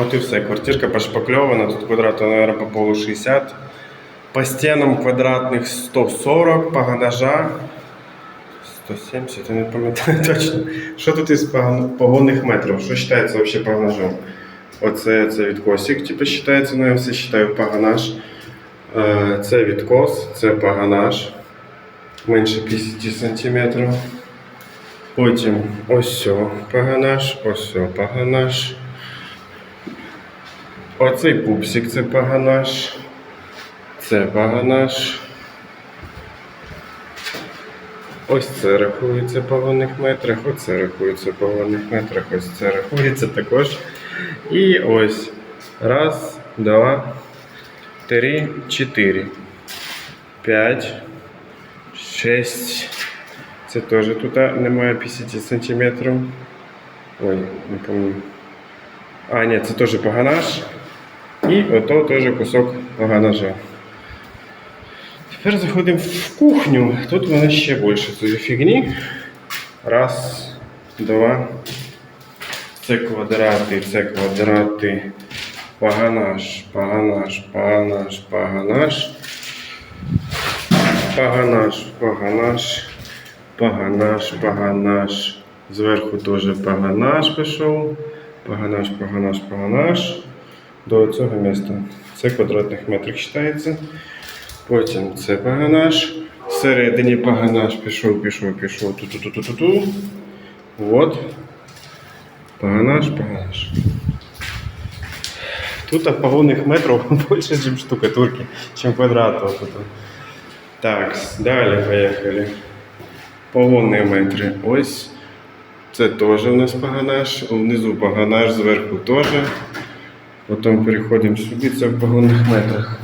От і все. Квартирка пошпакльована, тут квадрату, наверное, по полу 60. По стінам квадратних 140, по ганажа 170, я не пам'ятаю точно. Що тут із погон- погонних метрів? Що вважається взагалі по? Оце це відкосик, типу, вважається, ну я все вважаю паганаж. Е, Це відкос, це паганаж. Менше 50 см. Потім ось сьо паганаж, ось сьо паганаж. Оцей пупсик це паганаж. Це паганаж. Ось це рахується по вагонних метрах, оце рахується по вагонних метрах, ось це рахується також. І ось. Раз, два, три, чотири, п'ять, шість. Це теж тут немає 50 сантиметрів. Ой, не пам'ятаю. А, ні, це теж паганаж. І ото теж кусок паганажа. Тепер заходимо в кухню. Тут вона ще більше цієї фігні. Раз, два. Це квадрати, це квадрати. Паганаж, паганаж, паганаж, паганаж. Паганаж, паганаж, паганаж, паганаж. Зверху теж паганаж пішов. Паганаж, паганаж, паганаж. До цього міста. Це квадратних метрів вважається. Потім це паганаж. Всередині паганаж пішов, пішов, пішов. Ту-ту-ту-ту-ту. От. Паганаж, паганаж. Тут погонних метрів більше, ніж штукатурки, ніж квадратів. Тут. Так, далі поїхали. Погонні метри. Ось. Це теж у нас паганаж. Внизу паганаж, зверху теж. Потім переходимо сюди, це в погонних метрах.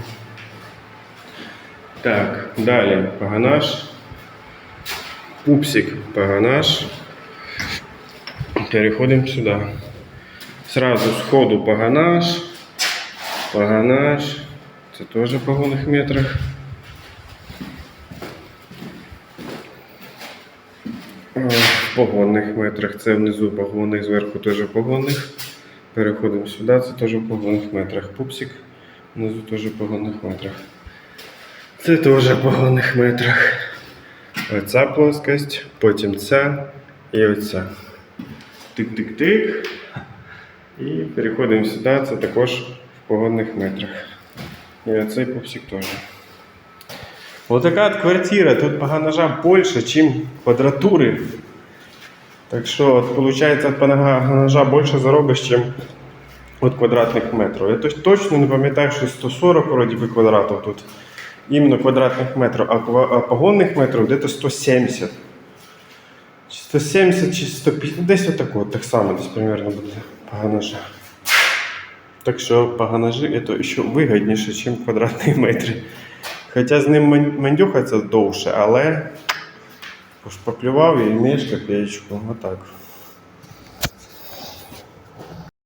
Так, далі паганаж. Пупсик паганаж. Переходимо сюди. Сразу сходу паганаж. Паганаж. Це теж в погонних метрах. В погонних метрах. Це внизу погонних, зверху теж погонних. Переходимо сюди, це теж в погонних метрах. Пупсик. Внизу теж в погонних метрах. Це теж в погонних метрах. Оця плоскость, потім ця і оця. Тик-тик-тик. І переходимо сюди, це також в погонних метрах. І оцей пупсик теж. Отака от квартира. Тут паганажа більше, ніж квадратури. Так що, от, виходить, від паганажа більше заробиш, ніж від квадратних метрів. Я точно не пам'ятаю, що 140 вроді би квадратів тут. Іменно квадратних метрів, а, погонних метрів десь 170. 170 чи 150, десь отако, так само, десь примерно буде паганажа. Так що паганажі це ще вигідніше, ніж квадратні метри. Хоча з ним ман- мандюхаться довше, але пошпаклював і маєш печку. Отак.